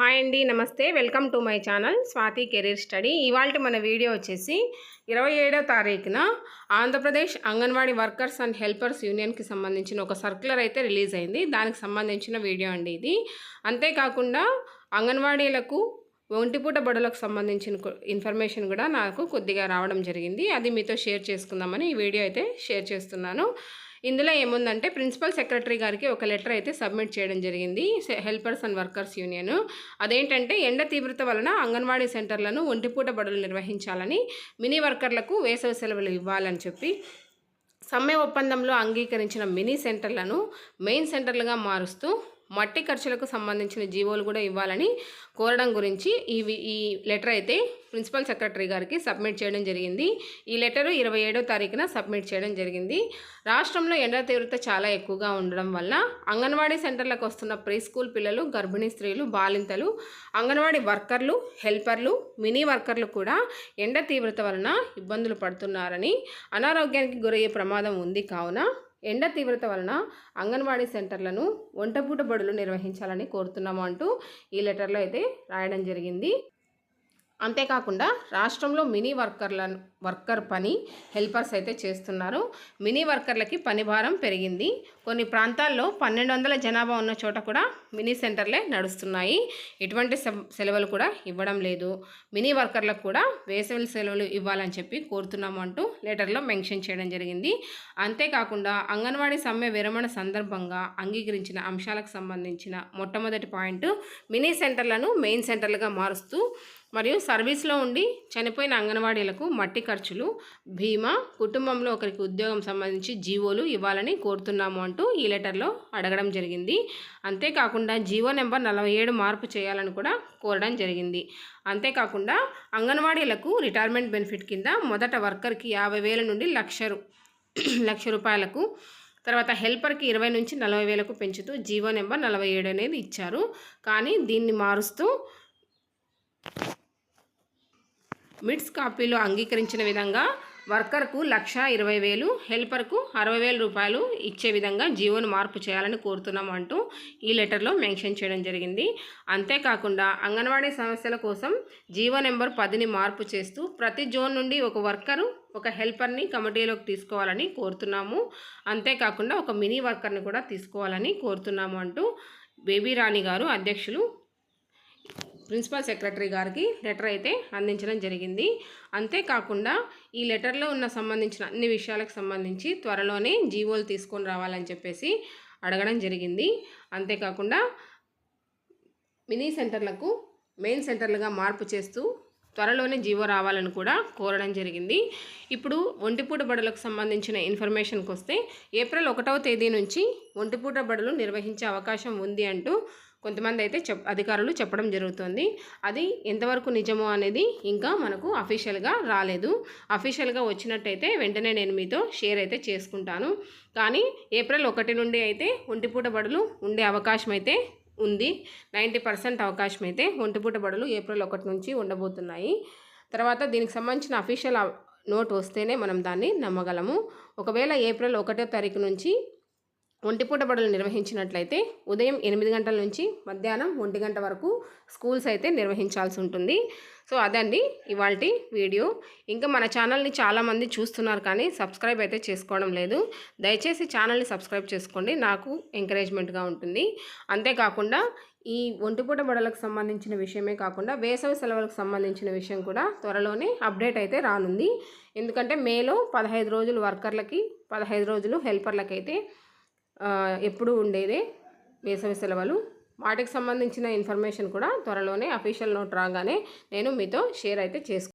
Hi అండి నమస్తే. Welcome to my channel Swathi career study. ఇవాళ మన వీడియో వచ్చేసి ఇరవై ఏడో తారీఖున Andhra Pradesh Anganwadi workers and helpers యూనియన్కి సంబంధించిన ఒక సర్క్యులర్ అయితే రిలీజ్ అయింది. దానికి సంబంధించిన వీడియో అండి ఇది. అంతేకాకుండా అంగన్వాడీలకు ఒంటిపూట బడులకు సంబంధించిన ఇన్ఫర్మేషన్ కూడా నాకు కొద్దిగా రావడం జరిగింది. అది మీతో షేర్ చేసుకుందామని ఈ వీడియో అయితే షేర్ చేస్తున్నాను. ఇందులో ఏముందంటే ప్రిన్సిపల్ సెక్రటరీ గారికి ఒక లెటర్ అయితే సబ్మిట్ చేయడం జరిగింది హెల్పర్స్ అండ్ వర్కర్స్ యూనియన్. అదేంటంటే ఎండ తీవ్రత వలన అంగన్వాడీ సెంటర్లను ఒంటిపూట బడులు నిర్వహించాలని మినీ వర్కర్లకు వేసవి సెలవులు ఇవ్వాలని చెప్పి సమ్మె ఒప్పందంలో అంగీకరించిన మినీ సెంటర్లను మెయిన్ సెంటర్లుగా మారుస్తూ మట్టి ఖర్చులకు సంబంధించిన జీవోలు కూడా ఇవ్వాలని కోరడం గురించి ఈ ఈ లెటర్ అయితే ప్రిన్సిపల్ సెక్రటరీ గారికి సబ్మిట్ చేయడం జరిగింది. ఈ లెటరు ఇరవై ఏడో తారీఖున సబ్మిట్ చేయడం జరిగింది. రాష్ట్రంలో ఎండ తీవ్రత చాలా ఎక్కువగా ఉండడం వల్ల అంగన్వాడీ సెంటర్లకు వస్తున్న ప్రీ స్కూల్ పిల్లలు గర్భిణీ స్త్రీలు బాలింతలు అంగన్వాడీ వర్కర్లు హెల్పర్లు మినీ వర్కర్లు కూడా ఎండ తీవ్రత వలన ఇబ్బందులు పడుతున్నారని అనారోగ్యానికి గురయ్యే ప్రమాదం ఉంది కావున ఎండ తీవ్రత వలన అంగన్వాడీ సెంటర్లను వంటపూట బడులు నిర్వహించాలని కోరుతున్నాము అంటూ ఈ లెటర్లో అయితే రాయడం జరిగింది. అంతేకాకుండా రాష్ట్రంలో మినీ వర్కర్ల వర్కర్ పని హెల్పర్స్ అయితే చేస్తున్నారు. మినీ వర్కర్లకి పని భారం పెరిగింది. కొన్ని ప్రాంతాల్లో పన్నెండు వందల జనాభా ఉన్న చోట కూడా మినీ సెంటర్లే నడుస్తున్నాయి. ఎటువంటి సెలవులు కూడా ఇవ్వడం లేదు. మినీ వర్కర్లకు కూడా వేసవి సెలవులు ఇవ్వాలని చెప్పి కోరుతున్నాము అంటూ లెటర్లో మెన్షన్ చేయడం జరిగింది. అంతేకాకుండా అంగన్వాడీ సమ్మె విరమణ సందర్భంగా అంగీకరించిన అంశాలకు సంబంధించిన మొట్టమొదటి పాయింట్ మినీ సెంటర్లను మెయిన్ సెంటర్లుగా మారుస్తూ మరియు సర్వీస్లో ఉండి చనిపోయిన అంగన్వాడీలకు మట్టి ఖర్చులు బీమా కుటుంబంలో ఒకరికి ఉద్యోగం సంబంధించి జీవోలు ఇవ్వాలని కోరుతున్నాము అంటూ ఈ లెటర్లో అడగడం జరిగింది. అంతేకాకుండా జీవో నెంబర్ నలభై ఏడు మార్పు చేయాలని కూడా కోరడం జరిగింది. అంతేకాకుండా అంగన్వాడీలకు రిటైర్మెంట్ బెనిఫిట్ కింద మొదట వర్కర్కి యాభై వేల నుండి లక్ష లక్ష రూపాయలకు తర్వాత హెల్పర్కి ఇరవై నుంచి నలభై వేలకు పెంచుతూ జీవో నెంబర్ నలభై ఏడు అనేది ఇచ్చారు. కానీ దీన్ని మారుస్తూ మిడ్స్ కాపీలో అంగీకరించిన విధంగా వర్కర్కు లక్ష ఇరవై వేలు హెల్పర్కు అరవై వేల రూపాయలు ఇచ్చే విధంగా జీవోను మార్పు చేయాలని కోరుతున్నాం అంటూ ఈ లెటర్లో మెన్షన్ చేయడం జరిగింది. అంతేకాకుండా అంగన్వాడీ సమస్యల కోసం జీవో నెంబర్ పదిని మార్పు చేస్తూ ప్రతి జోన్ నుండి ఒక వర్కరు ఒక హెల్పర్ని కమిటీలోకి తీసుకోవాలని కోరుతున్నాము. అంతేకాకుండా ఒక మినీ వర్కర్ని కూడా తీసుకోవాలని కోరుతున్నాము అంటూ బేబీ రాణి గారు అధ్యక్షులు ప్రిన్సిపల్ సెక్రటరీ గారికి లెటర్ అయితే అందించడం జరిగింది. అంతేకాకుండా ఈ లెటర్లో ఉన్న సంబంధించిన అన్ని విషయాలకు సంబంధించి త్వరలోనే జీవోలు తీసుకొని రావాలని చెప్పేసి అడగడం జరిగింది. అంతేకాకుండా మినీ సెంటర్లకు మెయిన్ సెంటర్లుగా మార్పు చేస్తూ త్వరలోనే జీవో రావాలని కూడా కోరడం జరిగింది. ఇప్పుడు ఒంటిపూట బడులకు సంబంధించిన ఇన్ఫర్మేషన్కి వస్తే ఏప్రిల్ ఒకటవ తేదీ నుంచి ఒంటిపూట బడులు నిర్వహించే అవకాశం ఉంది అంటూ కొంతమంది అయితే చెప్ అధికారులు చెప్పడం జరుగుతుంది. అది ఎంతవరకు నిజమో అనేది ఇంకా మనకు అఫీషియల్గా రాలేదు. అఫీషియల్గా వచ్చినట్టయితే వెంటనే నేను మీతో షేర్ అయితే చేసుకుంటాను. కానీ ఏప్రిల్ ఒకటి నుండి అయితే ఒంటిపూట బడులు ఉండే అవకాశం అయితే ఉంది. నైంటీ పర్సెంట్ అవకాశం అయితే ఒంటిపూట బడులు ఏప్రిల్ ఒకటి నుంచి ఉండబోతున్నాయి. తర్వాత దీనికి సంబంధించిన అఫీషియల్ నోట్ వస్తేనే మనం దాన్ని నమ్మగలము. ఒకవేళ ఏప్రిల్ ఒకటో తారీఖు నుంచి ఒంటిపూట బడులు నిర్వహించినట్లయితే ఉదయం ఎనిమిది గంటల నుంచి మధ్యాహ్నం ఒంటి గంట వరకు స్కూల్స్ అయితే నిర్వహించాల్సి ఉంటుంది. సో అదండి ఇవాళ వీడియో. ఇంకా మన ఛానల్ని చాలామంది చూస్తున్నారు కానీ సబ్స్క్రైబ్ అయితే చేసుకోవడం లేదు. దయచేసి ఛానల్ని సబ్స్క్రైబ్ చేసుకోండి. నాకు ఎంకరేజ్మెంట్గా ఉంటుంది. అంతేకాకుండా ఈ ఒంటిపూట బడలకు సంబంధించిన విషయమే కాకుండా వేసవి సెలవులకు సంబంధించిన విషయం కూడా త్వరలోనే అప్డేట్ అయితే రానుంది. ఎందుకంటే మేలో పదహైదు రోజులు వర్కర్లకి పదహైదు రోజులు హెల్పర్లకైతే ఎప్పుడు ఉండేదే వేసవి సెలవులు. వాటికి సంబంధించిన ఇన్ఫర్మేషన్ కూడా త్వరలోనే అఫీషియల్ నోట్ రాగానే నేను మీతో షేర్ అయితే చేసుకుంటాను